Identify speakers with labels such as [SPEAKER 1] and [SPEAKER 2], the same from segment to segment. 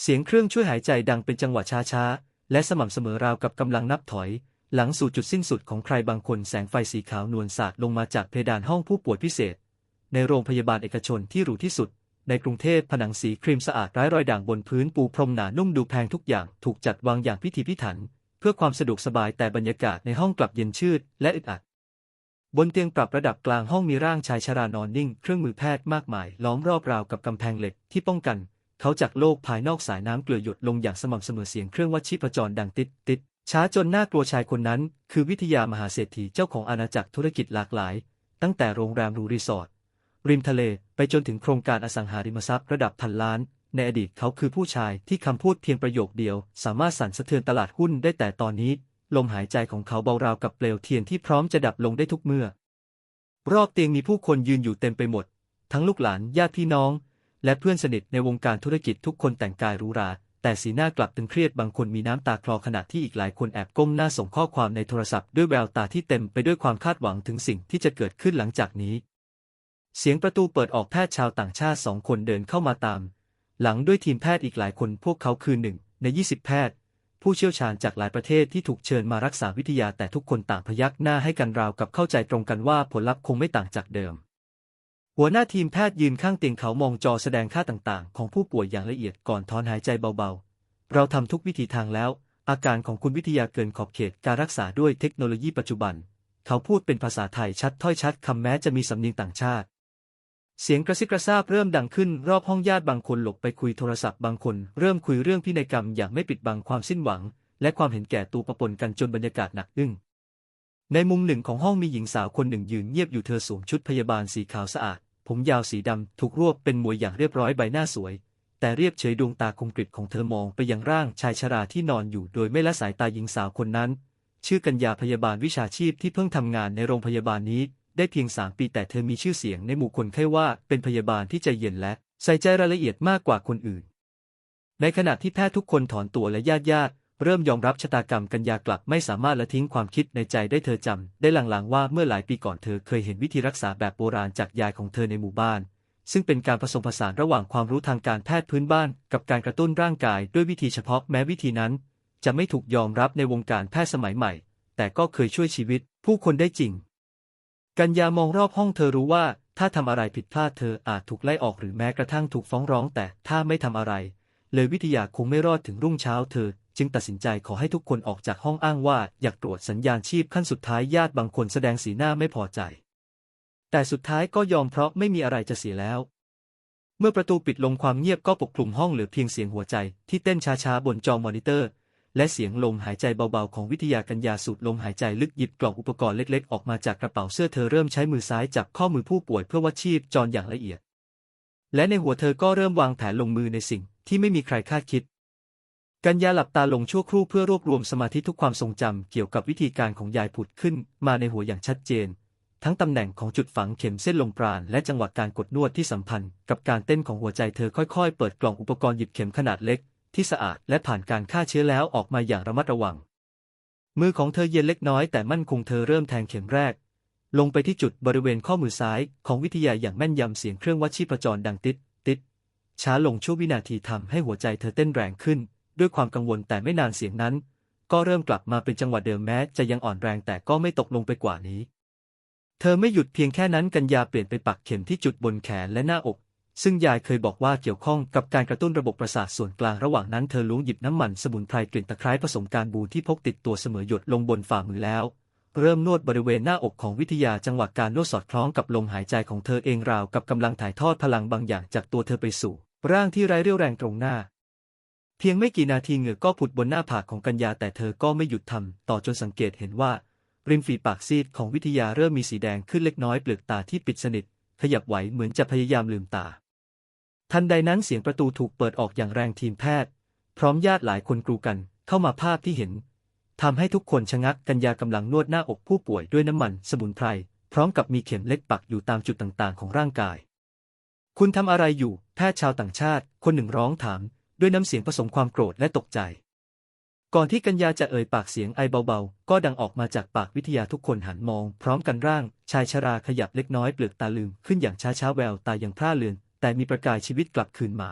[SPEAKER 1] เสียงเครื่องช่วยหายใจดังเป็นจังหวะช้าๆ และสม่ำเสมอราวกับกำลังนับถอย หลังสู่จุดสิ้นสุดของใครบางคนแสงไฟสีขาวนวลสาดลงมาจากเพดานห้องผู้ป่วยพิเศษ ในโรงพยาบาลเอกชนที่หรูที่สุด ในกรุงเทพผนังสีครีมสะอาดไร้รอยด่างบนพื้นปูพรมหนานุ่มดูแพงทุกอย่างถูกจัดวางอย่างพิถีพิถัน เพื่อความสะดวกสบายแต่บรรยากาศในห้องกลับเย็นชืดและอึดอัดบนเตียงปรับระดับกลางห้องมีร่างชายชรานอนนิ่ง เครื่องมือแพทย์มากมาย ล้อมรอบราวกับกำแพงเหล็กที่ป้องกัน เขาจากโลกภายนอกสายน้ำเกลือหยดลงอย่างสม่ำเสมอเสียงเครื่องวัดชีพจรดังติดติดช้าจนน่ากลัวชายคนนั้น คือวิทยามหาเศรษฐีเจ้าของอาณาจักรธุรกิจหลากหลาย ตั้งแต่โรงแรมรูรีสอร์ทริมทะเลไปจนถึงโครงการอสังหาริมทรัพย์ระดับพันล้าน ในอดีตเขาคือผู้ชายที่คำพูดเพียงประโยคเดียว สามารถสั่นสะเทือนตลาดหุ้นได้แต่ตอนนี้ ลมหายใจของเขาเบาราวกับเปลวเทียนที่พร้อมจะดับลงได้ทุกเมื่อ รอบเตียงมีผู้คนยืนอยู่เต็มไปหมด ทั้งลูกหลานญาติพี่น้อง และเพื่อนสนิทในวงการธุรกิจทุกคนแต่งกายหรูหรา แต่สีหน้ากลับตึงเครียดบางคนมีน้ำตาคลอขณะที่อีกหลายคนแอบก้มหน้าส่งข้อความในโทรศัพท์ด้วยแววตาที่เต็มไปด้วยความคาดหวังถึงสิ่งที่จะเกิดขึ้นหลังจากนี้ เสียงประตูเปิดออกแพทย์ชาวต่างชาติสองคนเดินเข้ามาตาม หลังด้วยทีมแพทย์อีกหลายคนพวกเขาคือหนึ่งใน 20 แพทย์ผู้เชี่ยวชาญจากหลายประเทศที่ถูกเชิญมารักษาวิทยาแต่ทุกคนต่างพยักหน้าให้กันราวกับเข้าใจตรงกันว่าผลลัพธ์คงไม่ต่างจากเดิม หัวหน้าทีมแพทย์ยืนข้างเตียงเขามองจอแสดงค่าต่างๆ ของผู้ป่วยอย่างละเอียดก่อนถอนหายใจเบาๆ เราทำทุกวิธีทางแล้ว อาการของคุณวิทยาเกินขอบเขตการรักษาด้วยเทคโนโลยีปัจจุบัน เขาพูดเป็นภาษาไทยชัดถ้อยชัดคำแม้จะมีสำเนียงต่างชาติ เสียงกระซิบกระซาบเริ่มดังขึ้นรอบห้องญาติบางคนหลบไปคุยโทรศัพท์บางคน เริ่มคุยเรื่องพินัยกรรมอย่างไม่ปิดบังความสิ้นหวัง และความเห็นแก่ตัวประปนกันจนบรรยากาศหนักอึ้งในมุมหนึ่งของห้องมีหญิงสาวคนหนึ่งยืนเงียบอยู่เธอสวมชุดพยาบาลสีขาวสะอาด ผมยาวสีดำถูกรวบเป็นมวยอย่างเรียบร้อยใบหน้าสวย แต่เรียบเฉยดวงตาคมกริบของเธอมองไปยังร่างชายชราที่นอนอยู่โดยไม่ละสายตาหญิงสาวคนนั้น ชื่อกัญญาพยาบาลวิชาชีพที่เพิ่งทำงานในโรงพยาบาลนี้ ได้เพียงสามปีแต่เธอมีชื่อเสียงในหมู่คนไข้ว่าเป็นพยาบาลที่ใจเย็นและใส่ใจรายละเอียดมากกว่าคนอื่น ในขณะที่แพทย์ทุกคนถอนตัวและญาติญาติ เริ่มยอมรับชะตากรรมกัญญากลับไม่สามารถละทิ้งความคิดในใจได้เธอจำได้ลางๆว่าเมื่อหลายปีก่อนเธอเคยเห็นวิธีรักษาแบบโบราณจากยายของเธอในหมู่บ้าน ซึ่งเป็นการผสมผสานระหว่างความรู้ทางการแพทย์พื้นบ้าน กับการกระตุ้นร่างกายด้วยวิธีเฉพาะแม้วิธีนั้น จะไม่ถูกยอมรับในวงการแพทย์สมัยใหม่ แต่ก็เคยช่วยชีวิต ผู้คนได้จริง กัญญามองรอบห้องเธอรู้ว่า ถ้าทำอะไรผิดพลาดเธออาจถูกไล่ออกหรือแม้กระทั่งถูกฟ้องร้อง แต่ถ้าไม่ทำอะไร เลยวิทยาคงไม่รอดถึงรุ่งเช้าเธอ จึงตัดสินใจขอให้ทุกคนออกจากห้องอ้างว่าอยากตรวจสัญญาณชีพขั้นสุดท้ายญาติบางคนแสดงสีหน้าไม่พอใจ แต่สุดท้ายก็ยอมเพราะไม่มีอะไรจะเสียแล้ว เมื่อประตูปิดลงความเงียบก็ปกคลุมห้องเหลือเพียงเสียงหัวใจ ที่เต้นช้าๆบนจอมอนิเตอร์ และเสียงลมหายใจเบาๆของวิทยากัญญาสูดลมหายใจลึกหยิบกล่องอุปกรณ์เล็กๆ ออกมาจากกระเป๋าเสื้อเธอเริ่มใช้มือซ้ายจับข้อมือผู้ป่วยเพื่อวัดชีพจรอย่างละเอียด และในหัวเธอก็เริ่มวางแผนลงมือในสิ่งที่ไม่มีใครคาดคิด กัญญาหลับตาลงชั่วครู่เพื่อรวบรวมสมาธิทุกความทรงจำเกี่ยวกับวิธีการของยายผุดขึ้น มาในหัวอย่างชัดเจน ทั้งตำแหน่งของจุดฝังเข็มเส้นลงปราณและจังหวะการกดนวดที่สัมพันธ์ กับการเต้นของหัวใจเธอค่อยๆ เปิดกล่องอุปกรณ์หยิบเข็มขนาดเล็ก ที่สะอาดและผ่านการฆ่าเชื้อแล้วออกมาอย่างระมัดระวัง มือของเธอเย็นเล็กน้อยแต่มั่นคงเธอเริ่มแทงเข็มแรก ลงไปที่จุดบริเวณข้อมือซ้ายของวิทยาอย่างแม่นยำเสียงเครื่องวัดชีพจรดังติดติดช้าลงชั่ววินาทีทำให้หัวใจเธอเต้นแรงขึ้น ด้วยความกังวลแต่ไม่นานเสียงนั้น ก็เริ่มกลับมาเป็นจังหวะเดิมแม้จะยังอ่อนแรงแต่ก็ไม่ตกลงไปกว่านี้ เธอไม่หยุดเพียงแค่นั้นกัญญาเปลี่ยนไปปักเข็มที่จุดบนแขนและหน้าอก ซึ่งยายเคยบอกว่าเกี่ยวข้องกับการกระตุ้นระบบประสาทส่วนกลางระหว่างนั้นเธอล้วงหยิบน้ำมันสมุนไพรกลิ่นตะไคร้ผสมการบูที่พกติดตัวเสมอหยดลงบนฝ่ามือแล้วเริ่มนวดบริเวณหน้าอกของวิทยาจังหวะการนวดสอดคล้องกับลมหายใจของเธอเองราวกับกำลังถ่ายทอดพลังบางอย่างจากตัวเธอไปสู่ ร่างที่ไร้เรี่ยวแรงตรงหน้า พียงไม่กี่นาทีเหงื่อก็ผุดบนหน้าผากของกัญญาแต่เธอก็ไม่หยุดทำต่อจนสังเกตเห็นว่า ริมฝีปากซีดของวิทยาเริ่มมีสีแดงขึ้นเล็กน้อยเปลือกตาที่ปิดสนิท ขยับไหวเหมือนจะพยายามลืมตา ทันใดนั้นเสียงประตูถูกเปิดออกอย่างแรงทีมแพทย์ พร้อมญาติหลายคนกรูกันเข้ามาภาพที่เห็นทำให้ทุกคนชะงักกัญญากำลังนวดหน้าอกผู้ป่วยด้วยน้ำมันสมุนไพรพร้อมกับมีเข็มเล็กปักอยู่ตามจุดต่างๆ ของร่างกาย คุณทำอะไรอยู่ แพทย์ชาวต่างชาติ คนหนึ่งร้องถาม ด้วยน้ำเสียงผสมความโกรธและตกใจ ก่อนที่กัญญาจะเอ่ยปากเสียงไอเบาๆ ก็ดังออกมาจากปากวิทยาทุกคนหันมอง พร้อมกันร่าง ชายชราขยับเล็กน้อยเปลือกตาลืมขึ้นอย่างช้าๆแววตายังพร่าเลือนแต่มีประกายชีวิตกลับคืนมา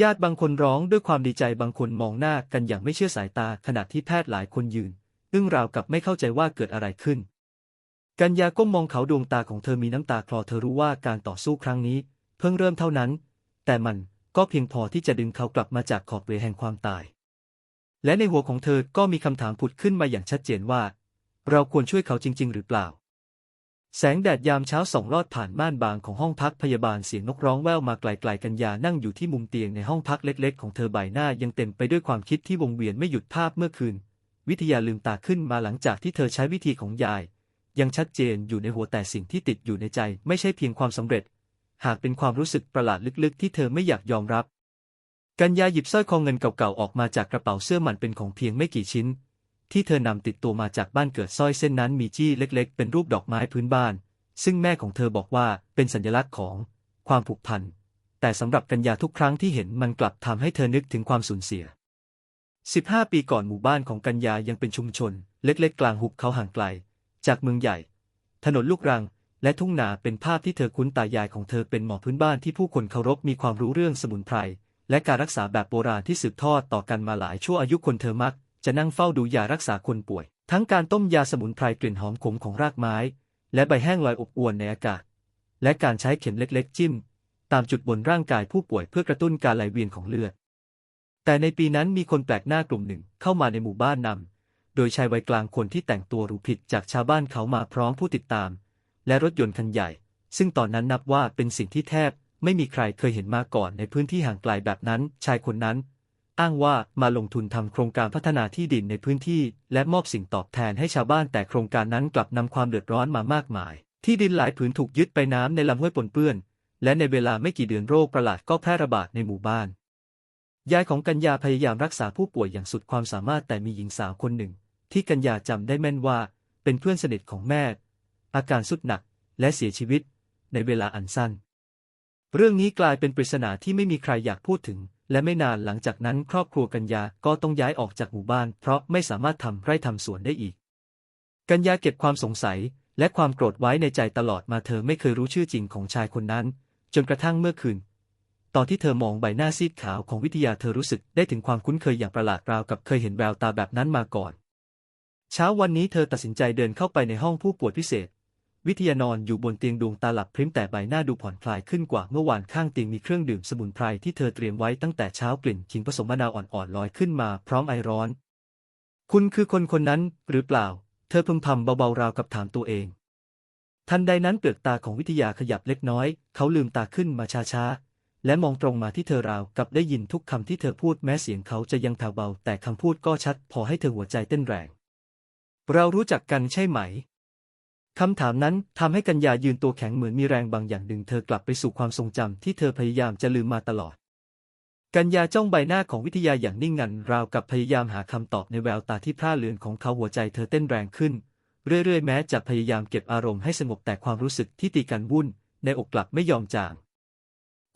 [SPEAKER 1] ญาติบางคนร้องด้วยความดีใจบางคนมองหน้ากันอย่างไม่เชื่อสายตาขณะที่แพทย์หลายคนยืนอึ้งราวกับไม่เข้าใจว่าเกิดอะไรขึ้น กัญญาก้มมองเขาดวงตาของเธอมีน้ำตาคลอเธอรู้ว่าการต่อสู้ครั้งนี้ เพิ่งเริ่มเท่านั้น แต่มัน ก็เพียงพอที่จะดึงเขากลับมาจากขอบเวแห่งความตาย และในหัวของเธอก็มีคำถามผุดขึ้นมาอย่างชัดเจนว่า เราควรช่วยเขาจริง ๆ หรือเปล่า แสงแดดยามเช้าส่องลอดผ่านม่านบางของห้องพักพยาบาลเสียงนกร้องแว่วมาไกลๆกัญญานั่งอยู่ที่มุมเตียงในห้องพักเล็ก ๆ ของเธอใบหน้ายังเต็มไปด้วยความคิดที่วงเวียนไม่หยุดภาพเมื่อคืน วิทยาลืมตาขึ้นมาหลังจากที่เธอใช้วิธีของยายยังชัดเจนอยู่ในหัวแต่สิ่งที่ติดอยู่ในใจ ไม่ใช่เพียงความสำเร็จ หากเป็นความรู้สึกประหลาดลึกๆ ที่เธอไม่อยากยอมรับ กัญญาหยิบสร้อยคอเงินเก่าๆออกมาจากกระเป๋าเสื้อมันเป็นของเพียงไม่กี่ชิ้น ที่เธอนำติดตัวมาจากบ้านเกิดสร้อยเส้นนั้นมีจี้เล็ก ๆ เป็นรูปดอกไม้พื้นบ้าน ซึ่งแม่ของเธอบอกว่าเป็นสัญลักษณ์ของความผูกพัน แต่สำหรับกัญญาทุกครั้งที่เห็นมันกลับทำให้เธอนึกถึงความสูญเสีย 15 ปีก่อนหมู่บ้านของกัญญายังเป็นชุมชน เล็ก ๆ กลางหุบเขาห่างไกล จากเมืองใหญ่ ถนนลูกรัง และทุ่งนาเป็นภาพที่เธอคุ้นตายายของเธอเป็นหมอพื้นบ้านที่ผู้คนเคารพมีความรู้เรื่องสมุนไพรและการรักษาแบบโบราณที่สืบทอดต่อกันมาหลายชั่วอายุคนเธอมัก จะนั่งเฝ้าดูยารักษาคนป่วย ทั้งการต้มยาสมุนไพรกลิ่นหอมขมของรากไม้ และใบแห้งลอยอบอวนในอากาศ และการใช้เข็มเล็กๆ จิ้ม ตามจุดบนร่างกายผู้ป่วยเพื่อกระตุ้นการไหลเวียนของเลือด แต่ในปีนั้นมีคนแปลกหน้ากลุ่มหนึ่งเข้ามาในหมู่บ้านนำโดยชายวัยกลางคนที่แต่งตัวหรูผิดจากชาวบ้านเขามาพร้อมผู้ติดตาม และรถยนต์คันใหญ่ ซึ่งตอนนั้นนับว่าเป็นสิ่งที่แทบ ไม่มีใครเคยเห็นมาก่อนในพื้นที่ห่างไกลแบบนั้น ชายคนนั้น อ้างว่ามาลงทุนทำโครงการพัฒนาที่ดินในพื้นที่ และมอบสิ่งตอบแทนให้ชาวบ้านแต่โครงการนั้นกลับนำความเดือดร้อนมามากมาย ที่ดินหลายผืนถูกยึดไปน้ำในลำห้วยปนเปื้อน และในเวลาไม่กี่เดือนโรคประหลาดก็แพร่ระบาดในหมู่บ้านยายของกัญญาพยายามรักษาผู้ป่วยอย่างสุดความสามารถแต่มีหญิงสาวคนหนึ่ง ที่กัญญาจำได้แม่นว่า เป็นเพื่อนสนิทของแม่ อาการสุดหนักและเสียชีวิตในเวลาอันสั้น เรื่องนี้กลายเป็นปริศนาที่ไม่มีใครอยากพูดถึง และไม่นานหลังจากนั้นครอบครัวกัญญาก็ต้องย้ายออกจากหมู่บ้าน เพราะไม่สามารถทำไร่ทำสวนได้อีก กัญญาเก็บความสงสัยและความโกรธไว้ในใจตลอดมาเธอไม่เคยรู้ชื่อจริงของชายคนนั้น จนกระทั่งเมื่อคืน ตอนที่เธอมองใบหน้าซีดขาวของวิทยาเธอรู้สึกได้ถึงความคุ้นเคยอย่างประหลาดราวกับเคยเห็นแววตาแบบนั้นมาก่อน เช้าวันนี้เธอตัดสินใจเดินเข้าไปในห้องผู้ป่วยพิเศษ วิทยานอนอยู่บนเตียงดวงตาหลับพริ้มแต่ใบหน้าดูผ่อนคลายขึ้นกว่าเมื่อวานข้างเตียงมีเครื่องดื่มสมุนไพรที่เธอเตรียมไว้ตั้งแต่เช้ากลิ่นขิงผสมมะนาวอ่อนๆลอยขึ้นมาพร้อมไอร้อน คุณคือคนคนนั้นหรือเปล่า เธอพึมพำเบาๆราวกับถามตัวเอง ทันใดนั้นเปลือกตาของวิทยาขยับเล็กน้อย เขาลืมตาขึ้นมาช้าๆและมองตรงมาที่เธอราวกับได้ยินทุกคำที่เธอพูดแม้เสียงเขาจะยังแผ่วเบา แต่คำพูดก็ชัด พอให้เธอหัวใจเต้นแรง เรารู้จักกันใช่ไหม คำถามนั้นทำให้กัญญายืนตัวแข็งเหมือนมีแรงบางอย่างดึงเธอกลับไปสู่ความทรงจำที่เธอพยายามจะลืมมาตลอด กัญญาจ้องใบหน้าของวิทยาอย่างนิ่งงันราวกับพยายามหาคำตอบในแววตาที่พร่าเลือนของเขาหัวใจเธอเต้นแรงขึ้น เรื่อยๆ แม้จะพยายามเก็บอารมณ์ให้สงบแต่ความรู้สึกที่ตีกันวุ่น ในอกกลับไม่ยอมจาง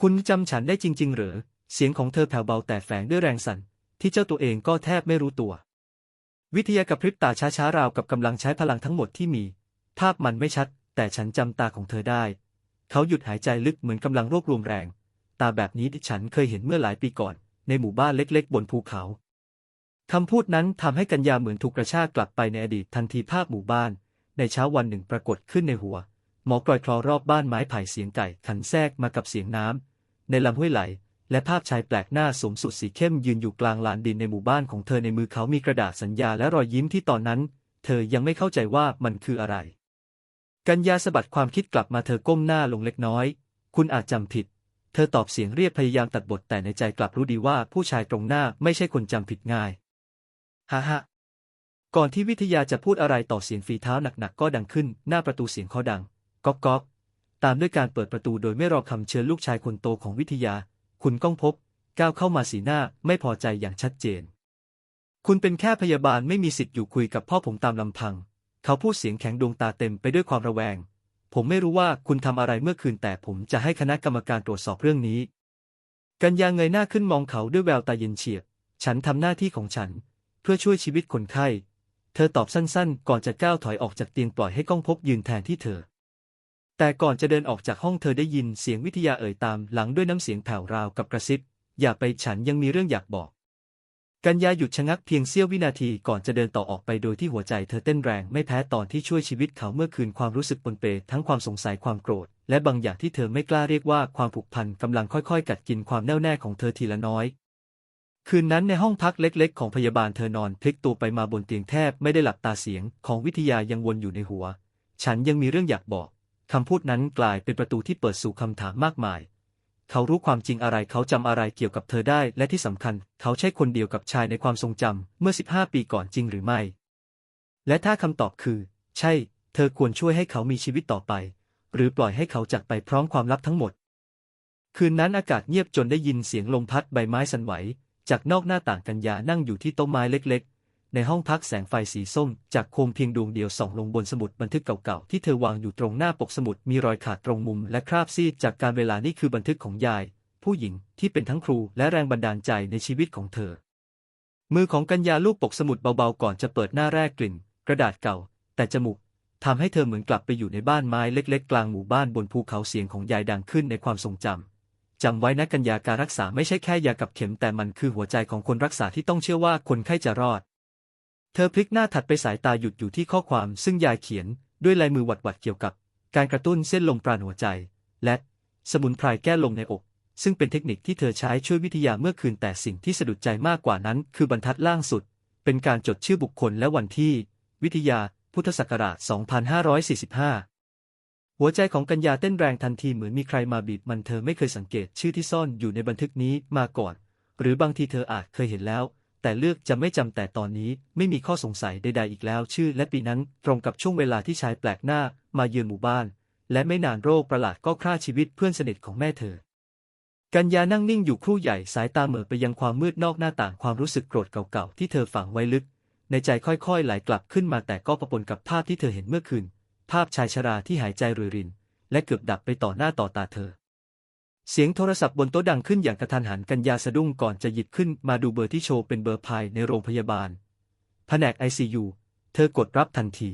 [SPEAKER 1] คุณจำฉันได้จริง ๆ หรือ เสียงของเธอแผ่วเบาแต่แฝงด้วยแรงสั่นที่เจ้าตัวเองก็แทบไม่รู้ตัว วิทยากระพริบตาช้าๆราวกับกำลังใช้พลังทั้งหมดที่มี ภาพมันไม่ชัด แต่ฉันจำตาของเธอได้ เขาหยุดหายใจลึกเหมือนกำลังรวบรวมแรง ตาแบบนี้ที่ฉันเคยเห็นเมื่อหลายปีก่อน ในหมู่บ้านเล็กๆ บนภูเขาคำพูดนั้นทำให้กัญญาเหมือนถูกกระชากกลับไปในอดีตทันทีภาพหมู่บ้าน ในเช้าวันหนึ่งปรากฏขึ้นในหัว หมอกลอยคลอรอบบ้านไม้ไผ่เสียงไก่ขันแทรกมากับเสียงน้ำในลำห้วยไหล และภาพชายแปลกหน้าสวมสูทสีเข้มยืนอยู่กลางลานดินในหมู่บ้านของเธอในมือเขามีกระดาษสัญญาและรอยยิ้มที่ตอนนั้น เธอยังไม่เข้าใจว่ามันคืออะไร กัญญาสะบัดความคิดกลับมาเธอก้มหน้าลงเล็กน้อย คุณอาจจำผิด เธอตอบเสียงเรียบพยายามตัดบทแต่ในใจกลับรู้ดีว่าผู้ชายตรงหน้าไม่ใช่คนจำผิดง่ายฮ่าฮ่าก่อนที่วิทยาจะพูดอะไรต่อเสียงฝีเท้าหนักๆก็ดังขึ้น หน้าประตูเสียงเขาดัง ก๊อกก๊อกตามด้วยการเปิดประตูโดยไม่รอคำเชิญลูกชายคนโตของวิทยา คุณก้องพบ ก้าวเข้ามาสีหน้าไม่พอใจอย่างชัดเจน คุณเป็นแค่พยาบาลไม่มีสิทธิ์อยู่คุยกับพ่อผมตามลำพัง เขาพูดเสียงแข็งดวงตาเต็มไปด้วยความระแวง ผมไม่รู้ว่าคุณทำอะไรเมื่อคืนแต่ผมจะให้คณะกรรมการตรวจสอบเรื่องนี้ กัญญาเงยหน้าขึ้นมองเขาด้วยแววตาเย็นเฉียบ ฉันทำหน้าที่ของฉัน เพื่อช่วยชีวิตคนไข้ เธอตอบสั้นๆ ก่อนจะก้าวถอยออกจากเตียงปล่อยให้ก้องพบยืนแทนที่เธอ แต่ก่อนจะเดินออกจากห้องเธอได้ยินเสียงวิทยาเอ่ยตามหลังด้วยน้ำเสียงแผ่วราวกับกระซิบ อย่าไปฉันยังมีเรื่องอยากบอก กัญญาหยุดชะงักเพียงเสี้ยววินาทีก่อนจะเดินต่อออกไปโดยที่หัวใจเธอเต้นแรงไม่แพ้ตอนที่ช่วยชีวิตเขาเมื่อคืนความรู้สึกปนเปทั้งความสงสัยความโกรธ และบางอย่างที่เธอไม่กล้าเรียกว่าความผูกพันกำลังค่อยๆ กัดกินความแน่วแน่ของเธอทีละน้อย คืนนั้นในห้องพักเล็กๆ ของพยาบาลเธอนอนพลิกตัวไปมาบนเตียงแทบไม่ได้หลับตาเสียงของวิทยายังวนอยู่ในหัว ฉันยังมีเรื่องอยากบอกคำพูดนั้นกลายเป็นประตูที่เปิดสู่คำถามมากมาย เขารู้ความจริงอะไรเขาจำอะไรเกี่ยวกับเธอได้ และที่สำคัญ เขาใช่คนเดียวกับชายในความทรงจำเมื่อ 15 ปีก่อนจริงหรือไม่ และถ้าคำตอบคือ ใช่ เธอควรช่วยให้เขามีชีวิตต่อไป หรือปล่อยให้เขาจากไปพร้อมความลับทั้งหมด คืนนั้นอากาศเงียบจนได้ยินเสียงลมพัดใบไม้สั่นไหว จากนอกหน้าต่างกัญญานั่งอยู่ที่โต๊ะไม้เล็กๆ ในห้องพักแสงไฟสีส้ม จากโคมเพียงดวงเดียวส่องลงบนสมุดบันทึกเก่าๆ ที่เธอวางอยู่ตรงหน้าปกสมุดมีรอยขาดตรงมุมและคราบซีดจากการเวลานี่คือบันทึกของยาย ผู้หญิงที่เป็นทั้งครูและแรงบันดาลใจในชีวิตของเธอ มือของกัญญาลูกปกสมุดเบาๆก่อนจะเปิดหน้าแรกกลิ่น กระดาษเก่า แต่จมูกทำให้เธอเหมือนกลับไปอยู่ในบ้านไม้เล็ก ๆ กลางหมู่บ้านบนภูเขาเสียงของยายดังขึ้นในความทรงจำจำไว้นะกัญญาการรักษาไม่ใช่แค่ยากับเข็มแต่มันคือหัวใจของคนรักษาที่ต้องเชื่อว่าคนไข้จะรอด เธอพลิกหน้าถัดไปสายตาหยุดอยู่ที่ข้อความซึ่งยายเขียนด้วยลายมือหวัดๆเกี่ยวกับ การกระตุ้นเส้นลมปราณหัวใจ และสมุนไพรแก้ลมในอก ซึ่งเป็นเทคนิคที่เธอใช้ช่วยวิทยาเมื่อคืนแต่สิ่งที่สะดุดใจมากกว่านั้น คือบรรทัดล่างสุด เป็นการจดชื่อบุคคลและวันที่ วิทยา พุทธศักราช 2545 หัวใจของกัญญาเต้นแรงทันทีเหมือนมีใครมาบีบมันเธอไม่เคยสังเกตชื่อที่ซ่อนอยู่ในบันทึกนี้มาก่อน หรือบางทีเธออาจเคยเห็นแล้ว แต่เลือกจะไม่จำแต่ตอนนี้ไม่มีข้อสงสัยใดๆอีกแล้ว ชื่อและปีนั้นตรงกับช่วงเวลาที่ชายแปลกหน้ามาเยือนหมู่บ้าน และไม่นานโรคประหลาดก็ฆ่าชีวิตเพื่อนสนิทของแม่เธอ กัญญานั่งนิ่งอยู่ครู่ใหญ่สายตาเหม่อไปยังความมืดนอกหน้าต่างความรู้สึกโกรธเก่าๆที่เธอฝังไว้ลึก ในใจค่อยๆไหลกลับขึ้นมาแต่ก็ประปนกับภาพที่เธอเห็นเมื่อคืน ภาพชายชราที่หายใจรวยริน และเกือบดับไปต่อหน้าต่อตาเธอ เสียงโทรศัพท์บนโต๊ะดังขึ้นอย่างกระทันหันกัญญาสะดุ้งก่อนจะหยิบขึ้นมาดูเบอร์ที่โชว์เป็นเบอร์ภายในโรงพยาบาล แผนกไอซียูเธอกดรับทันที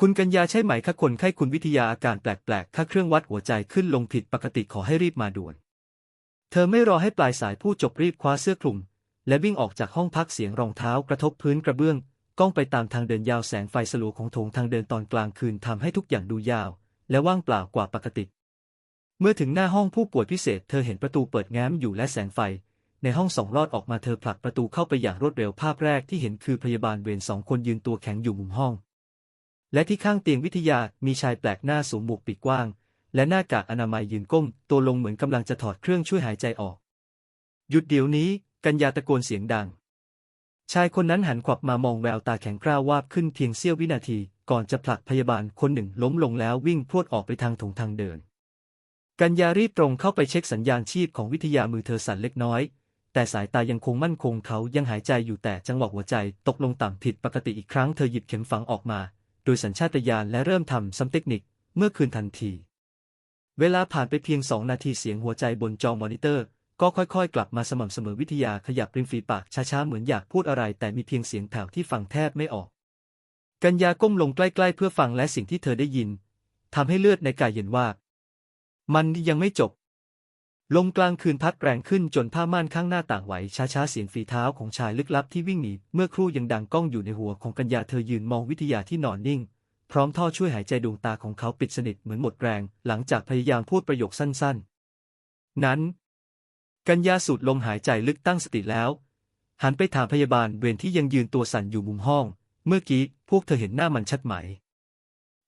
[SPEAKER 1] คุณกัญญาใช่ไหมคะคนไข้คุณวิทยาอาการแปลกๆค่าเครื่องวัดหัวใจขึ้นลงผิดปกติขอให้รีบมาด่วน เธอไม่รอให้ปลายสายผู้จบรีบคว้าเสื้อคลุม และวิ่งออกจากห้องพักเสียงรองเท้ากระทบพื้นกระเบื้อง ก้องไปตามทางเดินยาวแสงไฟสลัวของโถงทางเดินตอนกลางคืนทำให้ทุกอย่างดูยาว และว่างเปล่ากว่าปกติ เมื่อถึงหน้าห้องผู้ป่วยพิเศษ เธอเห็นประตูเปิดแง้มอยู่และแสงไฟ ในห้องส่องลอดออกมาเธอผลักประตูเข้าไปอย่างรวดเร็วภาพแรกที่เห็นคือพยาบาลเวรสองคนยืนตัวแข็งอยู่มุมห้อง และที่ข้างเตียงวิทยามีชายแปลกหน้าสวมหมวกปีกกว้าง และหน้ากากอนามัยยืนก้ม ตัวลงเหมือนกำลังจะถอดเครื่องช่วยหายใจออก หยุดเดี๋ยวนี้ กัญญาตะโกนเสียงดัง ชายคนนั้นหันขวับมามองแววตาแข็งกร้าววาบขึ้นเพียงเสี้ยววินาที ก่อนจะผลักพยาบาลคนหนึ่งล้มลงแล้ววิ่งพรวดออกไปทางถงทางเดิน กัญญารีบตรงเข้าไปเช็คสัญญาณชีพของวิทยามือเธอสั่นเล็กน้อย แต่สายตายังคงมั่นคงเขายังหายใจอยู่แต่จังหวะหัวใจตกลงต่ำผิดปกติอีกครั้งเธอหยิบเข็มฝังออกมา โดยสัญชาตญาณและเริ่มทำซ้ำเทคนิคเมื่อคืนทันที เวลาผ่านไปเพียงสองนาทีเสียงหัวใจบนจอมอนิเตอร์ ก็ค่อยๆ กลับมาสม่ำเสมอวิทยาขยับริมฝีปากช้าๆเหมือนอยากพูดอะไร แต่มีเพียงเสียงแผ่วที่ฟังแทบไม่ออก กัญญาก้มลงใกล้ๆ เพื่อฟังและสิ่งที่เธอได้ยินทำให้เลือดในกายเย็นว่า มันยังไม่จบ ลมกลางคืนพัดแรงขึ้นจนผ้าม่านข้างหน้าต่างไหวช้าๆเสียงฝีเท้าของชายลึกลับที่วิ่งหนีเมื่อครู่ยังดังก้องอยู่ในหัวของกัญญาเธอยืนมองวิทยาที่นอนนิ่ง พร้อมท่อช่วยหายใจดวงตาของเขาปิดสนิทเหมือนหมดแรง หลังจากพยายามพูดประโยคสั้นๆ นั้น กัญญาสูดลมหายใจลึกตั้งสติแล้ว หันไปถามพยาบาลเวรที่ยังยืนตัวสั่นอยู่มุมห้อง เมื่อกี้พวกเธอเห็นหน้ามันชัดไหม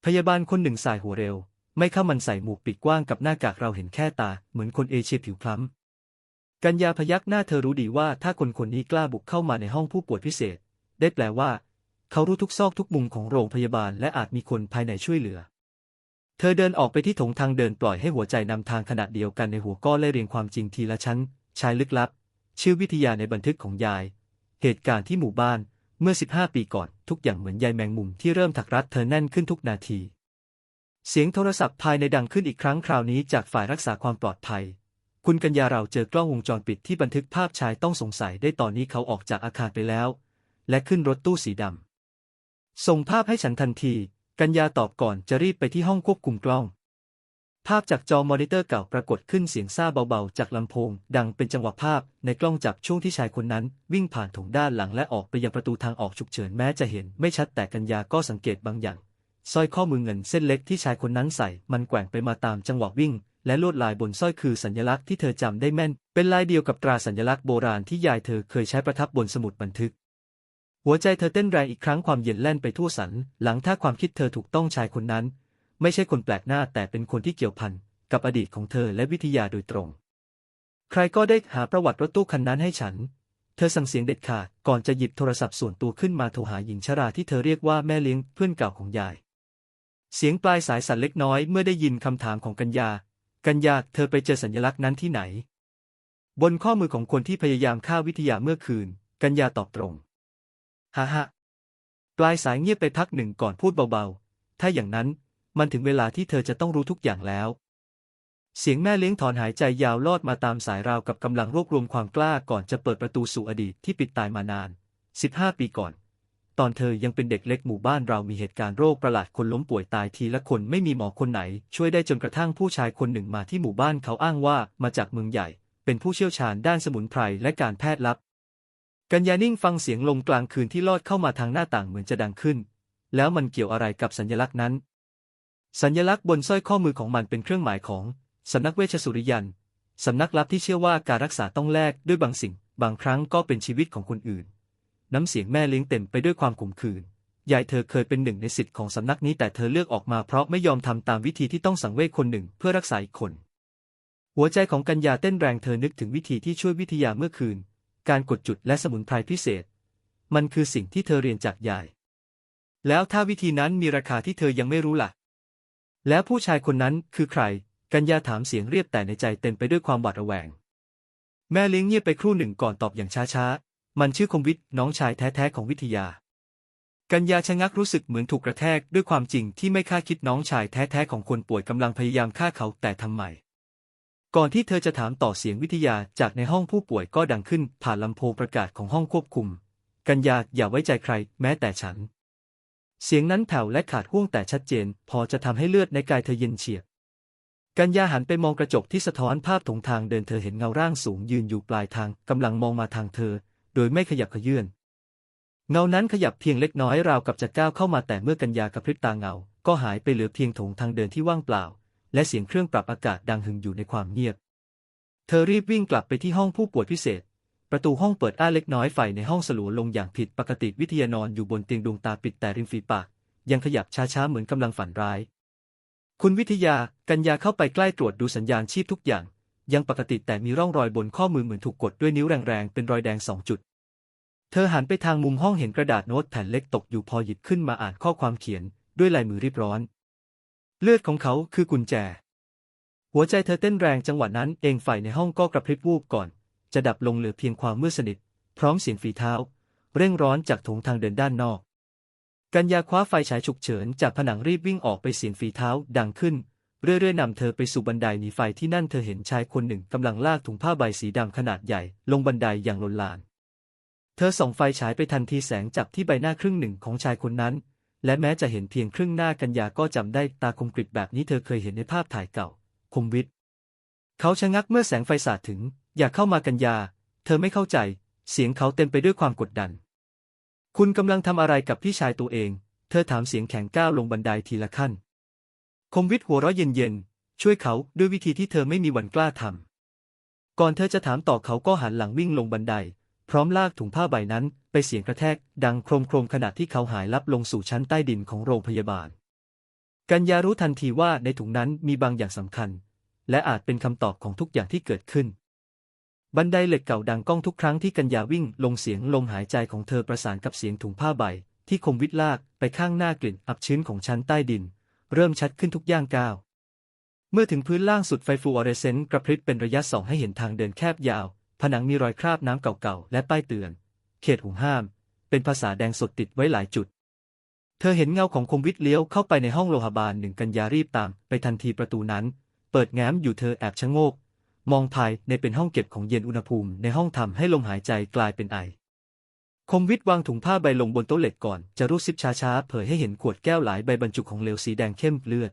[SPEAKER 1] พยาบาลคนหนึ่งสายหัวเร็ว ไม่เข้ามันใส่หมวกปิดกว้างกับหน้ากากเราเห็นแค่ตา เหมือนคนเอเชียผิวคล้ำกัญญาพยักหน้าเธอรู้ดีว่าถ้าคนคนนี้กล้าบุกเข้ามาในห้องผู้ป่วยพิเศษ ได้แปลว่า เขารู้ทุกซอกทุกมุมของโรงพยาบาลและอาจมีคนภายในช่วยเหลือ เธอเดินออกไปที่ถงทางเดินปล่อยให้หัวใจนำทางขณะเดียวกันในหัวก็ไล่เรียงความจริงทีละชั้น ชายลึกลับ ชื่อวิทยาในบันทึกของยาย เหตุการณ์ที่หมู่บ้าน เมื่อ 15 ปีก่อน ทุกอย่างเหมือนใยแมงมุมที่เริ่มถักรัดเธอแน่นขึ้นทุกนาที เสียงโทรศัพท์ภายในดังขึ้นอีกครั้งคราวนี้จากฝ่ายรักษาความปลอดภัย คุณกัญญาเราเจอกล้องวงจรปิดที่บันทึกภาพชายต้องสงสัยได้ตอนนี้เขาออกจากอาคารไปแล้ว และขึ้นรถตู้สีดำ ส่งภาพให้ฉันทันที กัญญาตอบก่อนจะรีบไปที่ห้องควบคุมกล้อง ภาพจากจอมอนิเตอร์เก่าปรากฏขึ้นเสียงซ่าเบาๆ จากลำโพง ดังเป็นจังหวะภาพในกล้องจับช่วงที่ชายคนนั้น วิ่งผ่านถงด้านหลังและออกไปยังประตูทางออกฉุกเฉินแม้จะเห็นไม่ชัดแต่กัญญาก็สังเกตบางอย่าง สร้อยข้อมือเงินเส้นเล็กที่ชายคนนั้นใส่ มันแกว่งไปมาตามจังหวะวิ่ง และลวดลายบนสร้อยคือสัญลักษณ์ที่เธอจำได้แม่น เป็นลายเดียวกับตราสัญลักษณ์โบราณที่ยายเธอเคยใช้ประทับบนสมุดบันทึก หัวใจเธอเต้นแรงอีกครั้งความเย็นแล่นไปทั่วสัน หลังถ้าความคิดเธอถูกต้องชายคนนั้น ไม่ใช่คนแปลกหน้าแต่เป็นคนที่เกี่ยวพันกับอดีตของเธอและวิทยาโดยตรง ใครก็ได้หาประวัติรถตู้คันนั้นให้ฉันเธอสั่งเสียงเด็ดขาดก่อนจะหยิบโทรศัพท์ส่วนตัวขึ้นมาโทรหาหญิงชราที่เธอเรียกว่าแม่เลี้ยงเพื่อนเก่าของยาย เสียงปลายสายสั่นเล็กน้อยเมื่อได้ยินคำถามของกัญญา กัญญาเธอไปเจอสัญลักษณ์นั้นที่ไหน บนข้อมือของคนที่พยายามฆ่าวิทยาเมื่อคืน กัญญาตอบตรงฮ่าฮ่าปลายสายเงียบไปพักหนึ่งก่อนพูดเบาๆ ถ้าอย่างนั้นมันถึงเวลาที่เธอจะต้องรู้ทุกอย่างแล้ว เสียงแม่เลี้ยงถอนหายใจยาวลอดมาตามสายราวกับกำลังรวบรวมความกล้าก่อนจะเปิดประตูสู่อดีตที่ปิดตายมานาน 15 ปีก่อน ตอนเธอยังเป็นเด็กเล็กหมู่บ้านเรามีเหตุการณ์โรคประหลาดคนล้มป่วยตายทีละคนไม่มีหมอคนไหน ช่วยได้จนกระทั่งผู้ชายคนหนึ่งมาที่หมู่บ้านเขาอ้างว่ามาจากเมืองใหญ่ เป็นผู้เชี่ยวชาญด้านสมุนไพรและการแพทย์ลับ กัญญานิ่งฟังเสียงลมกลางคืนที่ลอดเข้ามาทางหน้าต่างเหมือนจะดังขึ้น แล้วมันเกี่ยวอะไรกับสัญลักษณ์นั้น สัญลักษณ์บนสร้อยข้อมือของมันเป็นเครื่องหมายของสำนักเวชสุริยันสำนักลับที่เชื่อว่าการรักษาต้องแลกด้วยบางสิ่ง บางครั้งก็เป็นชีวิตของคนอื่น น้ำเสียงแม่เลี้ยงเต็มไปด้วยความขมขื่นยายเธอเคยเป็นหนึ่งในสิทธิ์ของสำนักนี้แต่เธอเลือกออกมาเพราะไม่ยอมทำตามวิธีที่ต้องสังเวชคนหนึ่งเพื่อรักษาอีกคน หัวใจของกัญญาเต้นแรงเธอนึกถึงวิธีที่ช่วยวิทยาเมื่อคืน การกดจุดและสมุนไพรพิเศษ มันคือสิ่งที่เธอเรียนจากยาย แล้วถ้าวิธีนั้นมีราคาที่เธอยังไม่รู้ล่ะ แล้วผู้ชายคนนั้นคือใคร กัญญาถามเสียงเรียบแต่ในใจเต็มไปด้วยความหวาดระแวง แม่เลี้ยงเงียบไปครู่หนึ่งก่อนตอบอย่างช้าๆ มันชื่อคมวิทย์น้องชายแท้ๆของวิทยา กัญญาชะงักรู้สึกเหมือนถูกกระแทกด้วยความจริงที่ไม่คาดคิดน้องชายแท้ๆของคนป่วยกำลังพยายามฆ่าเขาแต่ทำไม ก่อนที่เธอจะถามต่อเสียงวิทยาจากในห้องผู้ป่วยก็ดังขึ้นผ่านลำโพงประกาศของห้องควบคุม กัญญาอย่าไว้ใจใคร แม้แต่ฉัน เสียงนั้นแผ่วและขาดห่วงแต่ชัดเจน พอจะทำให้เลือดในกายเธอเย็นเฉียบกัญญาหันไปมองกระจกที่สะท้อนภาพถงทางเดินเธอเห็นเงาร่างสูงยืนอยู่ปลายทางกำลังมองมาทางเธอ โดยไม่ขยับขยื่นเงานั้นขยับเพียงเล็กน้อยราวกับจะก้าวเข้ามาแต่เมื่อกัญญากระพริบตาเงา ก็หายไปเหลือเพียงถงทางเดินที่ว่างเปล่า และเสียงเครื่องปรับอากาศดังหึงอยู่ในความเงียบ เธอรีบวิ่งกลับไปที่ห้องผู้ป่วยพิเศษ ประตูห้องเปิดอ้าเล็กน้อยไฟในห้องสลัวลงอย่างผิดปกติวิทยานอนอยู่บนเตียงดวงตาปิดแต่ริมฝีปาก ยังขยับช้าๆเหมือนกำลังฝันร้าย คุณวิทยากัญญาเข้าไปใกล้ตรวจดูสัญญาณชีพทุกอย่าง ยังปกติแต่มีร่องรอยบนข้อมือเหมือนถูกกดด้วยนิ้วแรงๆ เป็นรอยแดงสองจุด เธอหันไปทางมุมห้องเห็นกระดาษโน้ตแผ่นเล็กตกอยู่พอหยิบขึ้นมาอ่านข้อความเขียนด้วยลายมือรีบร้อน เลือดของเขาคือกุญแจ หัวใจเธอเต้นแรงจังหวะนั้นเองไฟในห้องก็กระพริบวูบก่อน จะดับลงเหลือเพียงความมืดสนิท พร้อมเสียงฝีเท้า เร่งร้อนจากโถงทางเดินด้านนอก กัญญาคว้าไฟฉายฉุกเฉินจากผนังรีบวิ่งออกไปเสียงฝีเท้าดังขึ้น เรื่อยๆนำเธอไปสู่บันไดหนีไฟที่นั่นเธอเห็นชายคนหนึ่งกำลังลากถุงผ้าใบสีดำขนาดใหญ่ ลงบันไดอย่างลนลาน เธอส่องไฟฉายไปทันทีแสงจับที่ใบหน้าครึ่งหนึ่งของชายคนนั้น และแม้จะเห็นเพียงครึ่งหน้ากัญญาก็จำได้ตาคมกริบแบบนี้เธอเคยเห็นในภาพถ่ายเก่า คมวิทย์เขาชะงักเมื่อแสงไฟสาดถึง อยากเข้ามากัญญา เธอไม่เข้าใจ เสียงเขาเต็มไปด้วยความกดดัน คุณกำลังทำอะไรกับพี่ชายตัวเอง เธอถามเสียงแข็งก้าวลงบันไดทีละขั้น คมวิทย์หัวเราะเย็นๆ ช่วยเขาด้วยวิธีที่เธอไม่มีวันกล้าทำ ก่อนเธอจะถามต่อเขาก็หันหลังวิ่งลงบันได พร้อมลากถุงผ้าใบนั้นไปเสียงกระแทก ดังโครมโครมขณะที่เขาหายลับลงสู่ชั้นใต้ดินของโรงพยาบาล กัญญารู้ทันทีว่าในถุงนั้นมีบางอย่างสำคัญ และอาจเป็นคำตอบของทุกอย่างที่เกิดขึ้น บันไดเหล็กเก่าดังก้องทุกครั้งที่กัญญาวิ่งลงเสียงลมหายใจของเธอประสานกับเสียงถุงผ้าใบ ที่คมวิทลากไปข้างหน้ากลิ่นอับชื้นของชั้นใต้ดิน เริ่มชัดขึ้นทุกย่างก้าว เมื่อถึงพื้นล่างสุดไฟฟลูออเรสเซนต์กระพริบเป็นระยะส่องให้เห็นทางเดินแคบยาว ผนังมีรอยคราบน้ำเก่าๆ และป้ายเตือน เขตห่วงห้าม เป็นภาษาแดงสดติดไว้หลายจุด เธอเห็นเงาของคมวิทเลี้ยวเข้าไปในห้องโลหะบาลหนึ่งกัญญารีบตาม ไปทันทีประตูนั้น เปิดแง้มอยู่เธอแอบชะโงก มองภายในเป็นห้องเก็บของเย็นอุณหภูมิในห้องทำให้ลมหายใจกลายเป็นไอ คมวิทย์วางถุงผ้าใบลงบนโต๊ะเหล็กก่อน จะรูดซิปช้าๆ เผยให้เห็นขวดแก้วหลายใบบรรจุของเหลวสีแดงเข้มเลือด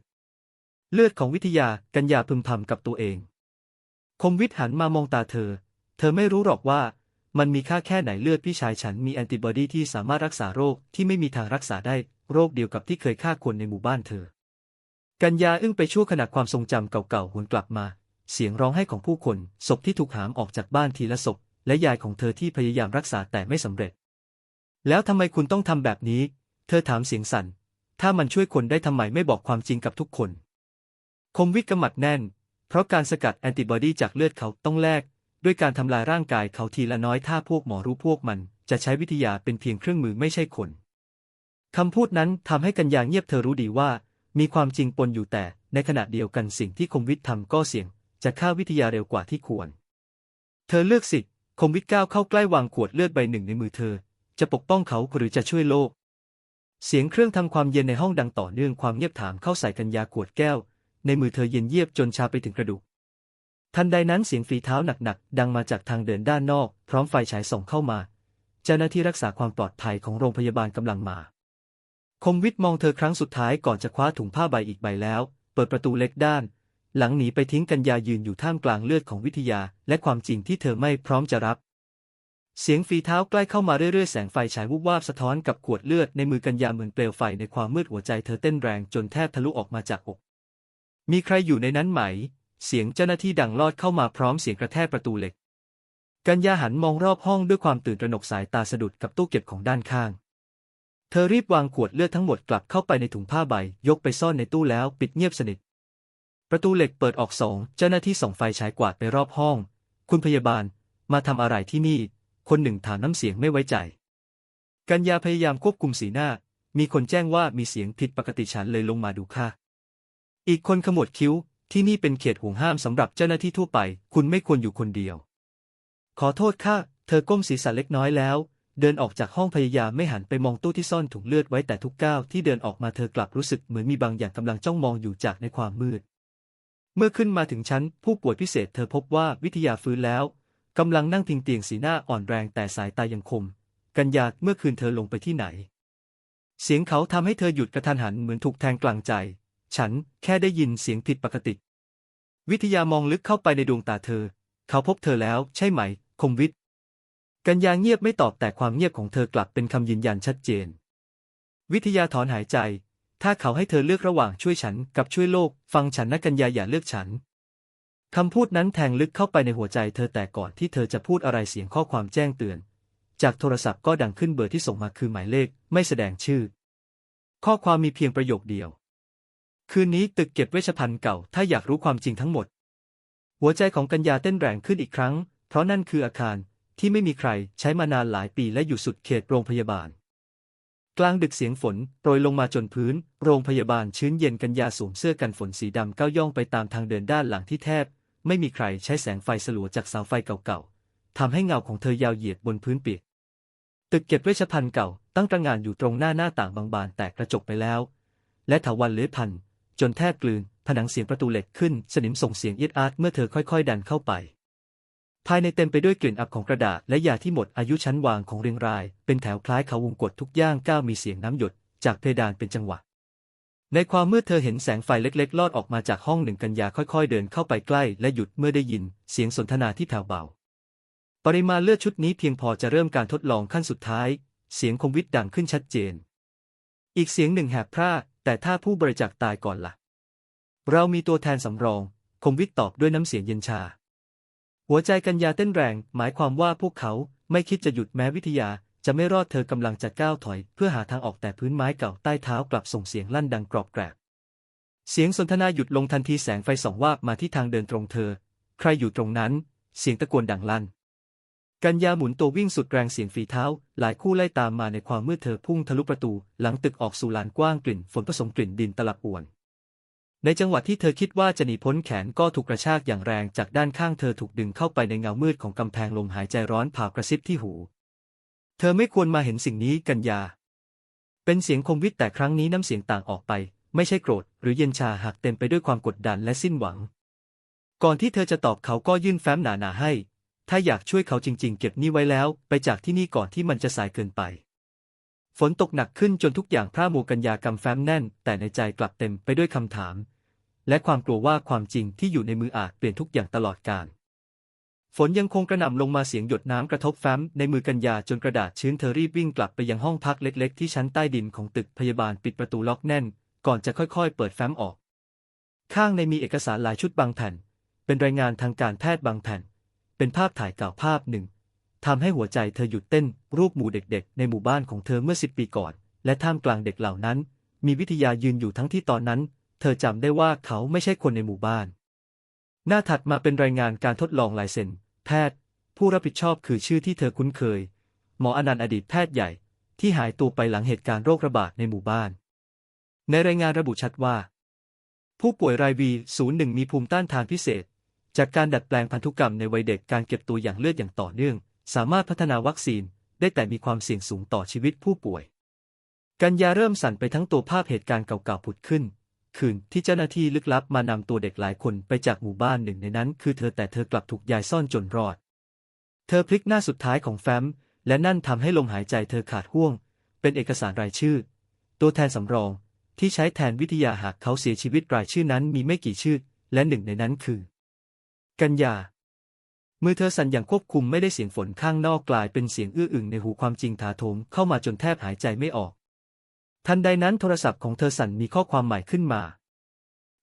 [SPEAKER 1] เลือดของวิทยากัญญาพึมพำกับตัวเอง คมวิทย์หันมามองตาเธอ เธอไม่รู้หรอกว่า มันมีค่าแค่ไหนเลือดพี่ชายฉันมีแอนติบอดีที่สามารถรักษาโรคที่ไม่มีทางรักษาได้ โรคเดียวกับที่เคยฆ่าคนในหมู่บ้านเธอ กัญญาอึ้งไปชั่วขณะความทรงจำเก่าๆหวนกลับมา เสียงร้องไห้ของผู้คนศพที่ถูกหามออกจากบ้านทีละศพและยายของเธอที่พยายามรักษาแต่ไม่สำเร็จ แล้วทำไมคุณต้องทำแบบนี้ เธอถามเสียงสั่น ถ้ามันช่วยคนได้ทำไมไม่บอกความจริงกับทุกคน คมวิทย์กำมัดแน่น เพราะการสกัดแอนติบอดีจากเลือดเขาต้องแลก ด้วยการทำลายร่างกายเขาทีละน้อยถ้าพวกหมอรู้พวกมัน จะใช้วิทยาเป็นเพียงเครื่องมือไม่ใช่คนคำพูดนั้นทำให้กัญญาเงียบเธอรู้ดีว่า มีความจริงปนอยู่แต่ ในขณะเดียวกันสิ่งที่คมวิทย์ทำก็เสี่ยง จะฆ่าวิทยาเร็วกว่าที่ควร เธอเลือกสิคมวิทย์ก้าวเข้าใกล้วางขวดเลือดใบหนึ่งในมือเธอ จะปกป้องเขาหรือจะช่วยโลก เสียงเครื่องทำความเย็นในห้องดังต่อเนื่องความเงียบถามเข้าใส่กัญญาขวดแก้ว ในมือเธอเย็นเยียบจนชาไปถึงกระดูก ทันใดนั้นเสียงฝีเท้าหนักๆ ดังมาจากทางเดินด้านนอก พร้อมไฟฉายส่องเข้ามา เจ้าหน้าที่รักษาความปลอดภัยของโรงพยาบาลกำลังมา คมวิทย์มองเธอครั้งสุดท้ายก่อนจะคว้าถุงผ้าใบอีกใบแล้ว เปิดประตูเล็กด้าน หลังหนีไปทิ้งกัญญายืนอยู่ท่ามกลางเลือดของวิทยา และความจริงที่เธอไม่พร้อมจะรับ เสียงฝีเท้าใกล้เข้ามาเรื่อยๆ แสงไฟฉายวุบวาบสะท้อนกับขวดเลือดในมือกัญญาเหมือนเปลวไฟในความมืดหัวใจเธอเต้นแรงจนแทบทะลุออกมาจากอก มีใครอยู่ในนั้นไหม เสียงเจ้าหน้าที่ดังลอดเข้ามาพร้อมเสียงกระแทกประตูเหล็ก กัญญาหันมองรอบห้องด้วยความตื่นตระหนกสายตาสะดุดกับตู้เก็บของด้านข้าง เธอรีบวางขวดเลือดทั้งหมดกลับเข้าไปในถุงผ้าใบ ยกไปซ่อนในตู้แล้วปิดเงียบสนิท ประตูเหล็กเปิดออกสอง เจ้าหน้าที่ส่องไฟฉายกวาดไปรอบห้อง คุณพยาบาล มาทำอะไรที่นี่ คนหนึ่งถามน้ำเสียงไม่ไว้ใจ กัญญาพยายามควบคุมสีหน้า มีคนแจ้งว่ามีเสียงผิดปกติฉันเลยลงมาดูค่ะ อีกคนขมวดคิ้ว ที่นี่เป็นเขตห่วงห้ามสำหรับเจ้าหน้าที่ทั่วไป คุณไม่ควรอยู่คนเดียว ขอโทษค่ะ เธอก้มศีรษะเล็กน้อยแล้ว เดินออกจากห้องพยายามไม่หันไปมองตู้ที่ซ่อนถุงเลือดไว้แต่ทุกก้าวที่เดินออกมาเธอกลับรู้สึกเหมือนมีบางอย่างกำลังจ้องมองอยู่จากในความมืดเมื่อขึ้นมาถึงชั้น ผู้ป่วยพิเศษเธอพบว่าวิทยาฟื้นแล้ว กำลังนั่งพิงเตียงสีหน้าอ่อนแรงแต่สายตายังคม กัญญาเมื่อคืนเธอลงไปที่ไหน เสียงเขาทำให้เธอหยุดกระทันหันเหมือนถูกแทงกลางใจ ฉันแค่ได้ยินเสียงผิดปกติ วิทยามองลึกเข้าไปในดวงตาเธอ เขาพบเธอแล้วใช่ไหม คมวิทย์กัญญาเงียบไม่ตอบแต่ความเงียบของเธอกลับเป็นคำยืนยันชัดเจน วิทยาถอนหายใจ ถ้าเขาให้เธอเลือกระหว่างช่วยฉันกับช่วยโลก ฟังฉันนะกัญญาอย่าเลือกฉัน คำพูดนั้นแทงลึกเข้าไปในหัวใจเธอแต่ก่อนที่เธอจะพูดอะไรเสียงข้อความแจ้งเตือน จากโทรศัพท์ก็ดังขึ้นเบอร์ที่ส่งมาคือหมายเลข ไม่แสดงชื่อ ข้อความมีเพียงประโยคเดียว คืนนี้ตึกเก็บเวชภัณฑ์เก่า ถ้าอยากรู้ความจริงทั้งหมด หัวใจของกัญญาเต้นแรงขึ้นอีกครั้ง เพราะนั่นคืออาคารที่ไม่มีใครใช้มานานหลายปีและอยู่สุดเขตโรงพยาบาล กลางดึกเสียงฝนโปรยลงมาจนพื้น โรงพยาบาลชื้นเย็นกัญญาสวมเสื้อกันฝนสีดำก้าวย่องไปตามทางเดินด้านหลังที่แทบ ไม่มีใครใช้แสงไฟสลัวจากเสาไฟเก่าๆทำให้เงาของเธอยาวเหยียดบนพื้นเปียก ตึกเก็บเวชภัณฑ์เก่าตั้งตระงานอยู่ตรงหน้าหน้าต่างบางบานแตกกระจกไปแล้ว และถาวันเลื้อยพัน จนแทบกลืน ผนังเสียงประตูเหล็กขึ้น สนิมส่งเสียงเอียดอาร์ตเมื่อเธอค่อยๆ ดันเข้าไป ภายในเต็มไปด้วยกลิ่นอับของกระดาษและยาที่หมดอายุชั้นวางของเรียงราย เป็นแถวคล้ายเขาวงกฏทุกย่างก้าวมีเสียงน้ำหยด จากเพดานเป็นจังหวะ ในความมืดเธอเห็นแสงไฟเล็กๆ ลอดออกมาจากห้องหนึ่งกันยาค่อยๆ เดินเข้าไปใกล้และหยุดเมื่อได้ยิน เสียงสนทนาที่แผ่วเบา ปริมาณเลือดชุดนี้เพียงพอจะเริ่มการทดลองขั้นสุดท้าย เสียงคมวิทย์ดังขึ้นชัดเจน อีกเสียงหนึ่งแหบพร่าแต่ถ้าผู้บริจาคตายก่อนละ่ะ เรามีตัวแทนสำรอง คมวิทย์ตอบด้วยน้ำเสียงเย็นชา หัวใจกัญญาเต้นแรง หมายความว่าพวกเขาไม่คิดจะหยุดแม้วิทยา จะไม่รอดเธอกำลังจะก้าวถอย เพื่อหาทางออกแต่พื้นไม้เก่าใต้เท้ากลับส่งเสียงลั่นดังกรอบแกรบ เสียงสนทนาหยุดลงทันทีแสงไฟส่องวาบมาที่ทางเดินตรงเธอ ใครอยู่ตรงนั้น เสียงตะโกนดังลั่น กัญญาหมุนตัววิ่งสุดแรงเสียงฝีเท้า หลายคู่ไล่ตามมาในความมืดเธอพุ่งทะลุประตู หลังตึกออกสู่ลานกว้างกลิ่น ฝนผสมกลิ่นดินตลับอวน ในจังหวะที่เธอคิดว่าจะหนีพ้นแขนก็ถูกกระชากอย่างแรงจากด้านข้างเธอถูกดึงเข้าไปในเงามืดของกำแพงลมหายใจร้อนผ่ากระซิบที่หู เธอไม่ควรมาเห็นสิ่งนี้กัญญาเป็นเสียงคมวิทแต่ครั้งนี้น้ำเสียงต่างออกไป ไม่ใช่โกรธ หรือเย็นชาหากเต็มไปด้วยความกดดันและสิ้นหวัง ก่อนที่เธอจะตอบเขาก็ยื่นแฟ้มหนาๆให้ ถ้าอยากช่วยเขาจริง ๆ เก็บนี่ไว้แล้ว ไปจากที่นี่ก่อนที่มันจะสายเกินไป ฝนตกหนักขึ้นจนทุกอย่างพร่ามัวกัญญากำแฟ้มแน่น แต่ในใจกลับเต็มไปด้วยคำถาม และความกลัวว่าความจริงที่อยู่ในมืออาจเปลี่ยนทุกอย่างตลอดกาล ฝนยังคงกระหน่ำลงมาเสียงหยดน้ำกระทบแฟ้มในมือกัญญาจนกระดาษชื้นเธอรีบวิ่งกลับไปยังห้องพักเล็ก ๆ ที่ชั้นใต้ดินของตึกพยาบาลปิดประตูล็อกแน่น ก่อนจะค่อยๆ เปิดแฟ้มออก ข้างในมีเอกสารหลายชุดบางแผ่น เป็นรายงานทางการแพทย์บางแผ่น เป็นภาพถ่ายเก่าภาพหนึ่งทำให้หัวใจเธอหยุดเต้น รูปหมู่เด็กๆ ในหมู่บ้านของเธอเมื่อสิบปีก่อน และท่ามกลางเด็กเหล่านั้น มีวิทยายืนอยู่ทั้งที่ตอนนั้น เธอจำได้ว่าเขาไม่ใช่คนในหมู่บ้าน หน้าถัดมาเป็นรายงานการทดลองลายเซ็น แพทย์ ผู้รับผิดชอบคือชื่อที่เธอคุ้นเคย หมออนันต์อดีตแพทย์ใหญ่ ที่หายตัวไปหลังเหตุการณ์โรคระบาดในหมู่บ้าน ในรายงานระบุชัดว่า ผู้ป่วยรายวีศูนย์หนึ่งมีภูมิต้านทานพิเศษ จากการดัดแปลงพันธุกรรมในวัยเด็กการเก็บตัวอย่างเลือดอย่างต่อเนื่อง สามารถพัฒนาวัคซีนได้แต่มีความเสี่ยงสูงต่อชีวิตผู้ป่วย กัญญาเริ่มสั่นไปทั้งตัวภาพเหตุการณ์เก่าๆผุดขึ้น คืนที่เจ้าหน้าที่ลึกลับมานำตัวเด็กหลายคนไปจากหมู่บ้านหนึ่งในนั้น คือเธอแต่เธอกลับถูกยายซ่อนจนรอด เธอพลิกหน้าสุดท้ายของแฟ้ม และนั่นทำให้ลมหายใจเธอขาดห่วง เป็นเอกสารรายชื่อ ตัวแทนสำรองที่ใช้แทนวิทยาหากเขาเสียชีวิตรายชื่อนั้นมีไม่กี่ชื่อ และหนึ่งในนั้นคือ กัญญามือเธอสั่นอย่างควบคุมไม่ได้เสียงฝนข้างนอกกลายเป็นเสียงอื้ออึงในหูความจริงถาโถมเข้ามาจนแทบหายใจไม่ออก ทันใดนั้นโทรศัพท์ของเธอสั่นมีข้อความใหม่ขึ้นมา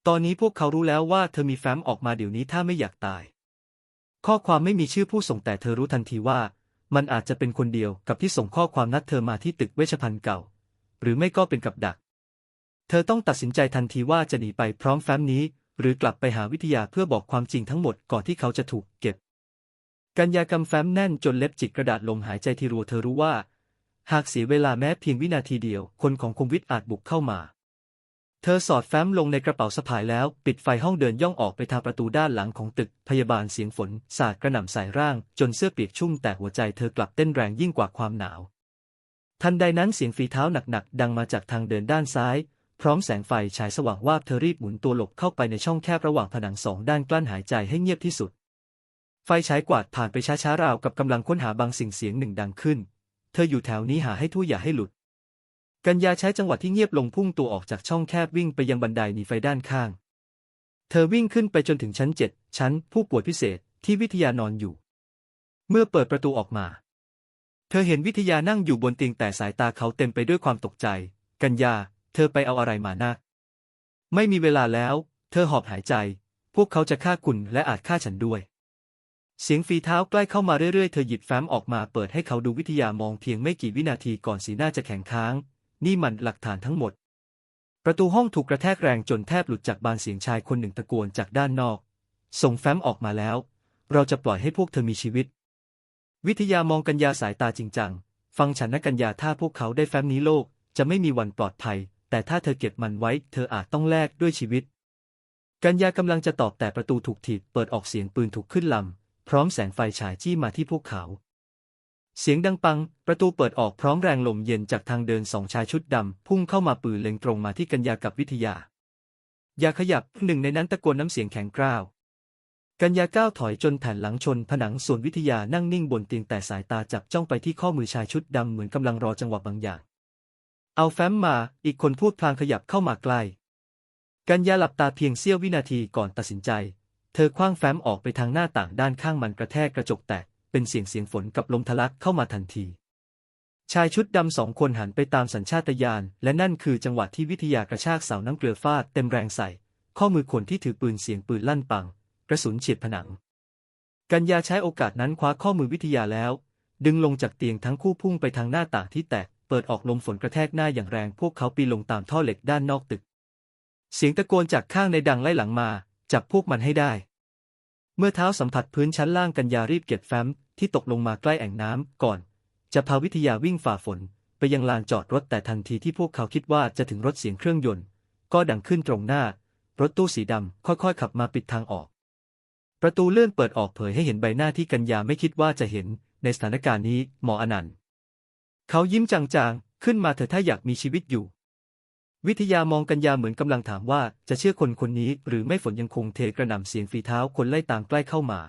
[SPEAKER 1] ตอนนี้พวกเขารู้แล้วว่าเธอมีแฟ้มออกมาเดี๋ยวนี้ถ้าไม่อยากตาย ข้อความไม่มีชื่อผู้ส่งแต่เธอรู้ทันทีว่า มันอาจจะเป็นคนเดียวกับที่ส่งข้อความนัดเธอมาที่ตึกเวชภัณฑ์เก่า หรือไม่ก็เป็นกับดัก เธอต้องตัดสินใจทันทีว่าจะหนีไปพร้อมแฟ้มนี้ หรือกลับไปหาวิทยาเพื่อบอกความจริงทั้งหมดก่อนที่เขาจะถูกเก็บ กัญญากำแฟ้มแน่นจนเล็บจิกกระดาษลมหายใจทีรัวเธอรู้ว่า หากเสียเวลาแม้เพียงวินาทีเดียว คนของคมวิทย์อาจบุกเข้ามา เธอสอดแฟ้มลงในกระเป๋าสะพายแล้ว ปิดไฟห้องเดินย่องออกไปทางประตูด้านหลังของตึก พยาบาลเสียงฝน สาดกระหน่ำใส่ร่าง จนเสื้อเปียกชุ่มแต่หัวใจเธอกลับเต้นแรงยิ่งกว่าความหนาว ทันใดนั้นเสียงฝีเท้าหนักๆ ดังมาจากทางเดินด้านซ้าย พร้อมแสงไฟฉายสว่างวาบเธอรีบหมุนตัวหลบเข้าไปในช่องแคบระหว่างผนังสองด้านกลั้นหายใจให้เงียบที่สุดไฟฉายกวาดผ่านไปช้าๆราวกับกำลังค้นหาบางสิ่งเสียงหนึ่งดังขึ้น เธออยู่แถวนี้หาให้ทั่วอย่าให้หลุด กัญญาใช้จังหวะที่เงียบลงพุ่งตัวออกจากช่องแคบวิ่งไปยังบันไดหนีไฟด้านข้าง เธอวิ่งขึ้นไปจนถึงชั้นเจ็ดชั้นผู้ป่วยพิเศษที่วิทยานอนอยู่ เมื่อเปิดประตูออกมา เธอเห็นวิทยานั่งอยู่บนเตียงแต่สายตาเขาเต็มไปด้วยความตกใจ กัญญา เธอไปเอาอะไรมานะไม่มีเวลาแล้ว เธอหอบหายใจ พวกเขาจะฆ่าคุณและอาจฆ่าฉันด้วย เสียงฝีเท้าใกล้เข้ามาเรื่อยๆ เธอหยิบแฟ้มออกมาเปิดให้เขาดูวิทยามองเพียงไม่กี่วินาทีก่อนสีหน้าจะแข็งค้าง นี่มันหลักฐานทั้งหมด ประตูห้องถูกกระแทกแรงจนแทบหลุดจากบานเสียงชายคนหนึ่งตะโกนจากด้านนอก ส่งแฟ้มออกมาแล้ว เราจะปล่อยให้พวกเธอมีชีวิต วิทยามองกัญญาสายตาจริงจัง ฟังฉันนะกัญญาถ้าพวกเขาได้แฟ้มนี้โลก จะไม่มีวันปลอดภัย แต่ถ้าเธอเก็บมันไว้ เธออาจต้องแลกด้วยชีวิต กัญญากำลังจะตอบแต่ประตูถูกถีบเปิดออกเสียงปืนถูกขึ้นลำ พร้อมแสงไฟฉายจี้มาที่พวกเขา เสียงดังปัง ประตูเปิดออกพร้อมแรงลมเย็นจากทางเดินสองชายชุดดำ พุ่งเข้ามาปืนเล็งตรงมาที่กัญญากับวิทยา อย่าขยับหนึ่งในนั้นตะโกนน้ำเสียงแข็งกร้าว กัญญาก้าวถอยจนแผ่นหลังชนผนังส่วนวิทยานั่งนิ่งบนเตียงแต่สายตาจับจ้องไปที่ข้อมือชายชุดดำเหมือนกำลังรอจังหวะบางอย่าง เอาแฟ้มมา อีกคนพูดพลางขยับเข้ามาใกล้กัญญาหลับตาเพียงเสี้ยววินาทีก่อนตัดสินใจ เธอคว้างแฟ้มออกไปทางหน้าต่างด้านข้างมันกระแทกกระจกแตก เป็นเสียงเสียงฝนกับลมทะลักเข้ามาทันที ชายชุดดำสองคนหันไปตามสัญชาตญาณ และนั่นคือจังหวะที่วิทยากระชากเสาน้ำเกลือฟาดเต็มแรงใส่ ข้อมือคนที่ถือปืนเสียงปืนลั่นปัง กระสุนเฉียดผนัง กัญญาใช้โอกาสนั้นคว้าข้อมือวิทยาแล้ว ดึงลงจากเตียงทั้งคู่พุ่งไปทางหน้าต่างที่แตก เปิดออกลมฝนกระแทกหน้าอย่างแรง พวกเขาปีนลงตามท่อเหล็กด้านนอกตึก เสียงตะโกนจากข้างในดังไล่หลังมา จับพวกมันให้ได้ เมื่อเท้าสัมผัสพื้นชั้นล่างกัญญารีบเก็บแฟ้มที่ตกลงมาใกล้แอ่งน้ำก่อน จะพาวิทยาวิ่งฝ่าฝน ไปยังลานจอดรถแต่ทันทีที่พวกเขาคิดว่าจะถึงรถเสียงเครื่องยนต์ ก็ดังขึ้นตรงหน้า รถตู้สีดำค่อยๆ ขับมาปิดทางออก ประตูเลื่อนเปิดออกเผยให้เห็นใบหน้าที่กัญญาไม่คิดว่าจะเห็น ในสถานการณ์นี้หมออนันต์ เขายิ้มจางๆ ขึ้นมาเถอะถ้าอยากมีชีวิตอยู่ วิทยามองกัญญาเหมือนกำลังถามว่าจะเชื่อคนคนนี้หรือไม่ฝนยังคงเทกระหน่ำเสียงฝีเท้าคนไล่ตามใกล้เข้ามา